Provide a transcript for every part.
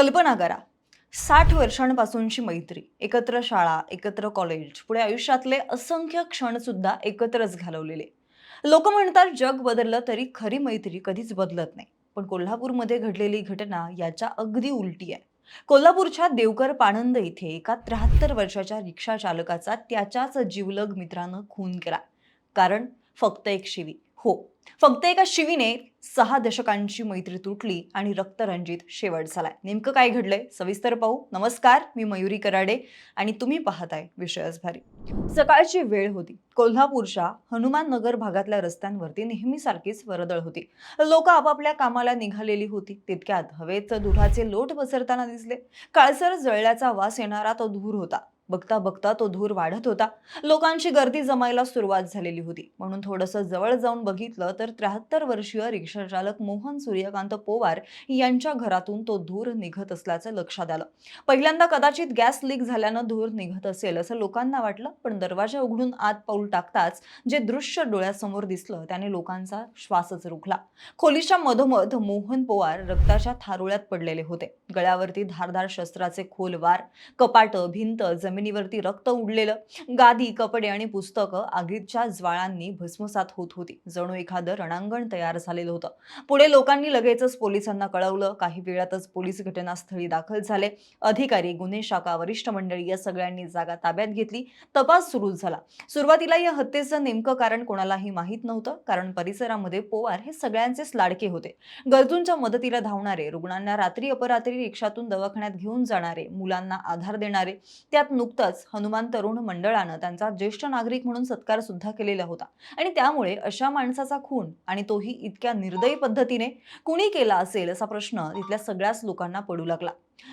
कल्पना करा. साठ वर्षांपासूनची मैत्री एकत्र शाळा एकत्र कॉलेज पुढे आयुष्यातले असंख्य क्षणसुद्धा एकत्रच घालवलेले. लोक म्हणतात जग बदललं तरी खरी मैत्री कधीच बदलत नाही. पण कोल्हापूरमध्ये घडलेली घटना याच्या अगदी उलटी आहे. कोल्हापूरच्या देवकर पाणंद इथे एका त्र्याहत्तर वर्षाच्या रिक्षा चालकाचा त्याच्याच जीवलग मित्रानं खून केला. कारण फक्त एक शिवी. हो. फक्त एका शिवीने सहा दशकांची मैत्री तुटली आणि रक्तरंजित शेवट झालाय. नेमकं काय घडलंय? सविस्तर पाहू. नमस्कार मी मयुरी कराडे आणि तुम्ही पाहताय विषयच भारी सकाळची वेळ होती. कोल्हापूरच्या हनुमान नगर भागातल्या रस्त्यांवरती नेहमीसारखीच वर्दळ होती. लोक आपापल्या कामाला निघालेली होती. तितक्यात हवेत धुराचे लोट पसरताना दिसले. काळसर जळल्याचा वास येणारा तो धूर होता. बघता बघता तो धूर वाढत होता. लोकांची गर्दी जमायला सुरुवात झालेली होती. म्हणून थोडंसं जवळ जाऊन बघितलं तर त्र्याहत्तर वर्षीय रिक्षाचालक मोहन सूर्यकांत पोवार यांच्या घरातून तो धूर निघत असल्याचं लक्षात आलं. पहिल्यांदा कदाचित गॅस लीक झाल्यानं धूर निघत असेल असं लोकांना वाटलं पण दरवाजा उघडून आत पाऊल टाकताच जे दृश्य डोळ्यासमोर दिसलं त्याने लोकांचा श्वासच रोखला. खोलीच्या मधोमध मोहन पोवार रक्ताच्या थारोळ्यात पडलेले होते. गळ्यावरती धारधार शस्त्राचे खोल वार कपाट भिंत जमीन जमिनीवरती रक्त उडलेलं गादी कपडे आणि पुस्तकं आगीच्या ज्वाळांनी भस्मसात होत होती. जणू एखादं रणांगण तयार झालेलं होतं. पुढे लोकांनी लगेचच पोलिसांना कळवलं. काही वेळातच पोलीस घटनास्थळी दाखल झाले. अधिकारी गुन्हे शाखा वरिष्ठ मंडळी या सगळ्यांनी जागा ताब्यात घेतली. तपास सुरू झाला. सुरुवातीला या हत्येचं नेमकं कारण कोणालाही माहीत नव्हतं कारण परिसरामध्ये पोवार हे सगळ्यांचेच लाडके होते. गरजूंच्या मदतीला धावणारे रुग्णांना रात्री अपरात्री रिक्षातून दवाखान्यात घेऊन जाणारे मुलांना आधार देणारे त्यात नुकतंच हनुमान तरुण मंडळानं त्यांचा ज्येष्ठ नागरिक म्हणून सत्कार सुद्धा केलेला होता. आणि त्यामुळे अशा माणसाचा खून आणि तोही इतक्या निर्दयी पद्धतीने कुणी केला असेल असा प्रश्न तिथल्या सगळ्याच लोकांना पडू लागला.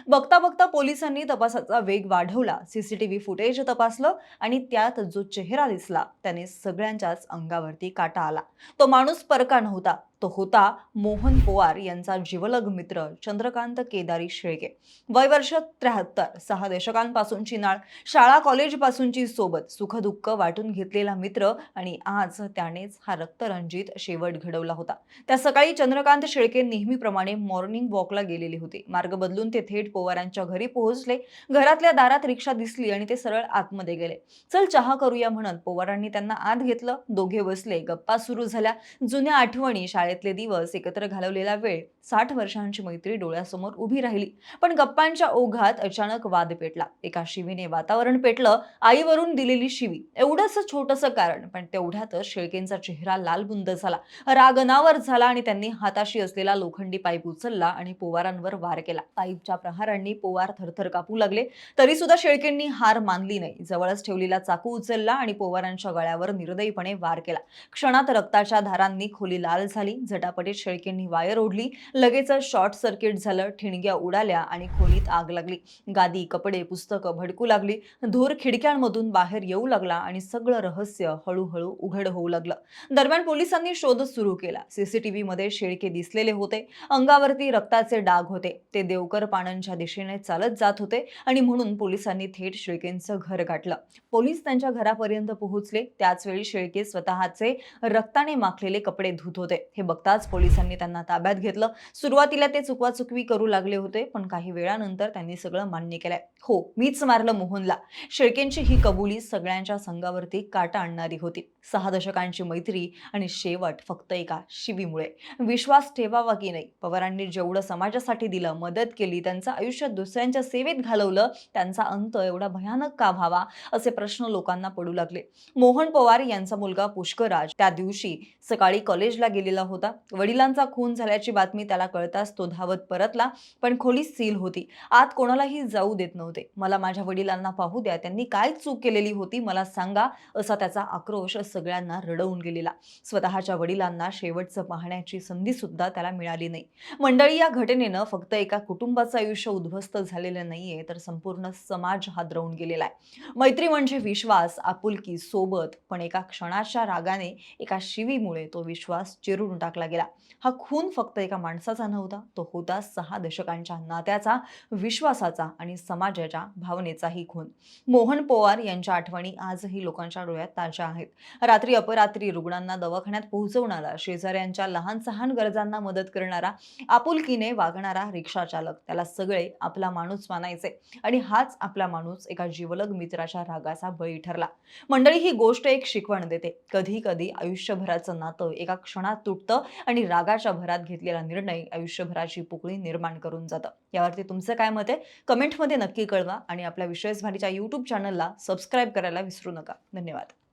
बघता बघता पोलिसांनी तपासाचा वेग वाढवला सीसीटीव्ही फुटेज तपासलं आणि त्यात जो चेहरा दिसला त्याने सगळ्यांच्याच अंगावरती काटा आला. तो माणूस परका नव्हता. तो होता मोहन पोवार यांचा जीवलग मित्र चंद्रकांत केदारी शेळके वय वर्ष त्र्याहत्तर. सहा दशकांपासूनची नाळ. शाळा कॉलेजपासूनची सोबत सुखदुःख वाटून घेतलेला मित्र आणि आज त्यानेच हा रक्तरंजित शेवट घडवला होता. त्या सकाळी चंद्रकांत शेळके नेहमीप्रमाणे मॉर्निंग वॉकला गेलेले होते. मार्ग बदलून ते थेट पोवारांच्या घरी पोहोचले. घरातल्या दारात रिक्षा दिसली आणि ते सरळ आतमध्ये गेले. चल चहा करूया म्हणत पोवारांनी त्यांना आत घेतलं. दोघे बसले. गप्पा सुरू झाल्या. जुन्या आठवणी शाळेतले दिवस एकत्र घालवलेला वेळ साठ वर्षांची मैत्री डोळ्यासमोर उभी राहिली. पण गप्पांच्या ओघात अचानक वाद पेटला. एका शिवीने वातावरण पेटलं आईवरून दिलेली शिवी. एवढंच छोटंसं कारण पण तेवढ्यातच शेळकेंचा चेहरा लालबुंद झाला. राग अनावर झाला आणि त्यांनी हाताशी असलेला लोखंडी पाईप उचलला आणि पोवारांवर वार केला. पाईपच्या प्रहारांनी पोवार थरथर कापू लागले. तरी सुद्धा शेळकेंनी हार मानली नाही. जवळच ठेवलेला चाकू उचलला आणि पोवारांच्या गळ्यावर निर्दयीपणे वार केला. क्षणात रक्ताच्या धारांनी खोली लाल झाली. झटापटीत शेळकेंनी वायर ओढली. लगेचच शॉर्ट सर्किट झालं ठिणग्या उडाल्या आणि खोलीत आग लागली. गादी कपडे पुस्तकं भडकू लागली. धूर खिडक्यांमधून बाहेर येऊ लागला आणि सगळं रहस्य हळूहळू उघड होऊ लागलं. दरम्यान पोलिसांनी शोध सुरू केला. सीसीटीव्ही मध्ये शेळके दिसलेले होते. अंगावरती रक्ताचे डाग होते. ते देवकर पाणंच्या दिशेने चालत जात होते आणि म्हणून पोलिसांनी थेट शेळकेंचं घर गाठलं. पोलीस त्यांच्या घरापर्यंत पोहोचले. त्याच वेळी शेळके स्वतःचे रक्ताने माखलेले कपडे धुत होते. हे बघताच पोलिसांनी त्यांना ताब्यात घेतलं. सुरुवातीला ते चुकवाचुकवी करू लागले होते पण काही वेळानंतर त्यांनी सगळं मान्य केलंय. हो मीच मारलं मोहनला. शेळकेंची ही कबुली सगळ्यांच्या संघावरती काटा आणणारी होती. सहा दशकांची मैत्री आणि शेवट फक्त एका शिवीमुळे. विश्वास ठेवावा की नाही? पवारांनी जेवढं समाजासाठी दिलं मदत केली त्यांचं आयुष्य दुसऱ्यांच्या सेवेत घालवलं त्यांचा अंत एवढा भयानक का व्हावा असे प्रश्न लोकांना पडू लागले. मोहन पवार यांचा मुलगा पुष्कराज त्या दिवशी सकाळी कॉलेजला गेलेला होता. वडिलांचा खून झाल्याची बातमी त्याला कळताच तो धावत परतला पण खोली सील होती. आत कोणालाही जाऊ देत नव्हते. मला माझ्या वडिलांना पाहू द्या. त्यांनी काय चूक केलेली होती मला सांगा असा त्याचा आक्रोश सगळ्यांना रडवून गेलेला. स्वतःच्या वडिलांना शेवटचं पाहण्याची संधी सुद्धा त्याला मिळाली नाही. मंडळी या घटनेनं फक्त एका कुटुंबाचं आयुष्य उद्ध्वस्त झालेलं नाहीये तर संपूर्ण समाज हादरवून गेलेला आहे. मैत्री म्हणजे विश्वास आपुलकी सोबत पण एका क्षणाच्या रागाने एका शिवीमुळे तो विश्वास चिरून टाकला गेला. हा खून फक्त एका माणसाचा नव्हता तो होता सहा दशकांच्या नात्याचा विश्वासाचा आणि समाजाच्या भावनेचाही खून. मोहन पोवार यांच्या आठवणी आजही लोकांच्या डोळ्यात ताज्या आहेत. रात्री अपरात्री रुग्णांना दवाखान्यात पोहोचवणारा शेजाऱ्यांच्या लहान सहान गरजांना मदत करणारा आपुलकीने वागणारा रिक्षा चालक त्याला सगळे आपला माणूस मानायचे आणि हाच आपला माणूस एका जीवलग मित्राच्या रागाचा बळी ठरला. मंडळी ही गोष्ट एक शिकवण देते. कधी कधी आयुष्यभराचं नातं एका क्षणात तुटतं आणि रागाच्या भरात घेतलेला निर्णय आयुष्यभराची पोकळी निर्माण करून जातं. यावरती तुमचं काय मत आहे? कमेंटमध्ये नक्की कळवा आणि आपल्या विशेष भारीच्या यूट्यूब चॅनलला सबस्क्राईब करायला विसरू नका. धन्यवाद.